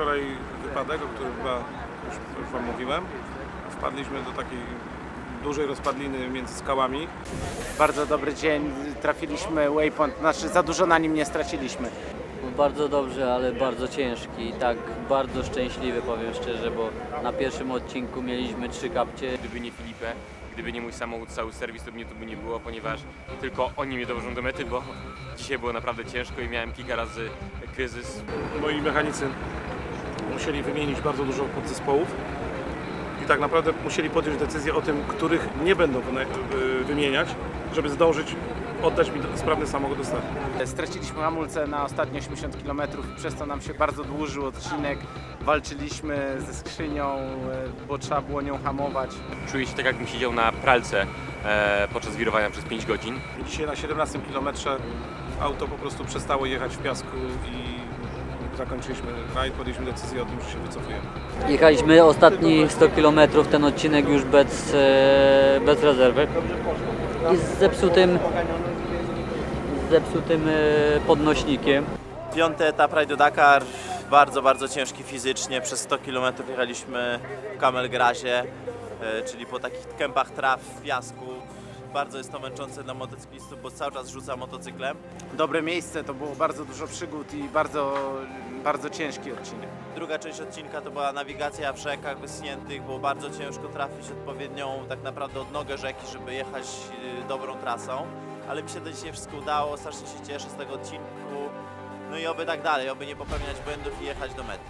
chyba już, już Wam mówiłem. Wpadliśmy do takiej dużej rozpadliny między skałami. Bardzo dobry dzień, trafiliśmy waypoint, znaczy za dużo na nim nie straciliśmy. Bardzo dobrze, ale bardzo ciężki i tak bardzo szczęśliwy powiem szczerze, bo na pierwszym odcinku mieliśmy trzy kapcie. Gdyby nie Filipę, gdyby nie mój samochód, cały serwis, to mnie tu by nie było, ponieważ tylko oni mnie dowożą do mety, bo dzisiaj było naprawdę ciężko i miałem kilka razy kryzys. Moi mechanicy musieli wymienić bardzo dużo podzespołów i tak naprawdę musieli podjąć decyzję o tym, których nie będą wymieniać, żeby zdążyć oddać mi sprawny samochód do startu. Straciliśmy hamulce na ostatnie 80 km, przez to nam się bardzo dłużył odcinek. Walczyliśmy ze skrzynią, e, bo trzeba było nią hamować. Czuję się tak, jakbym siedział na pralce e, podczas wirowania przez 5 godzin. I dzisiaj na 17 kilometrze auto po prostu przestało jechać w piasku i zakończyliśmy rajd, podjęliśmy decyzję o tym, że się wycofujemy. Jechaliśmy ostatni 100 km, ten odcinek już bez, e, bez rezerwy i z zepsutym, z zepsutym e, podnośnikiem. Piąty etap rajdu Dakar, bardzo, bardzo ciężki fizycznie. Przez 100 km jechaliśmy w Kamelgrazie, e, czyli po takich kępach traw w piasku. Bardzo jest to męczące dla motocyklistów, bo cały czas rzuca motocyklem. Dobre miejsce, to było bardzo dużo przygód i bardzo, bardzo ciężki odcinek. Druga część odcinka to była nawigacja w rzekach wyschniętych. Było bardzo ciężko trafić odpowiednią tak naprawdę odnogę rzeki, żeby jechać y, dobrą trasą. Ale mi się to dzisiaj wszystko udało, strasznie się cieszę z tego odcinku. No i oby tak dalej, oby nie popełniać błędów i jechać do mety.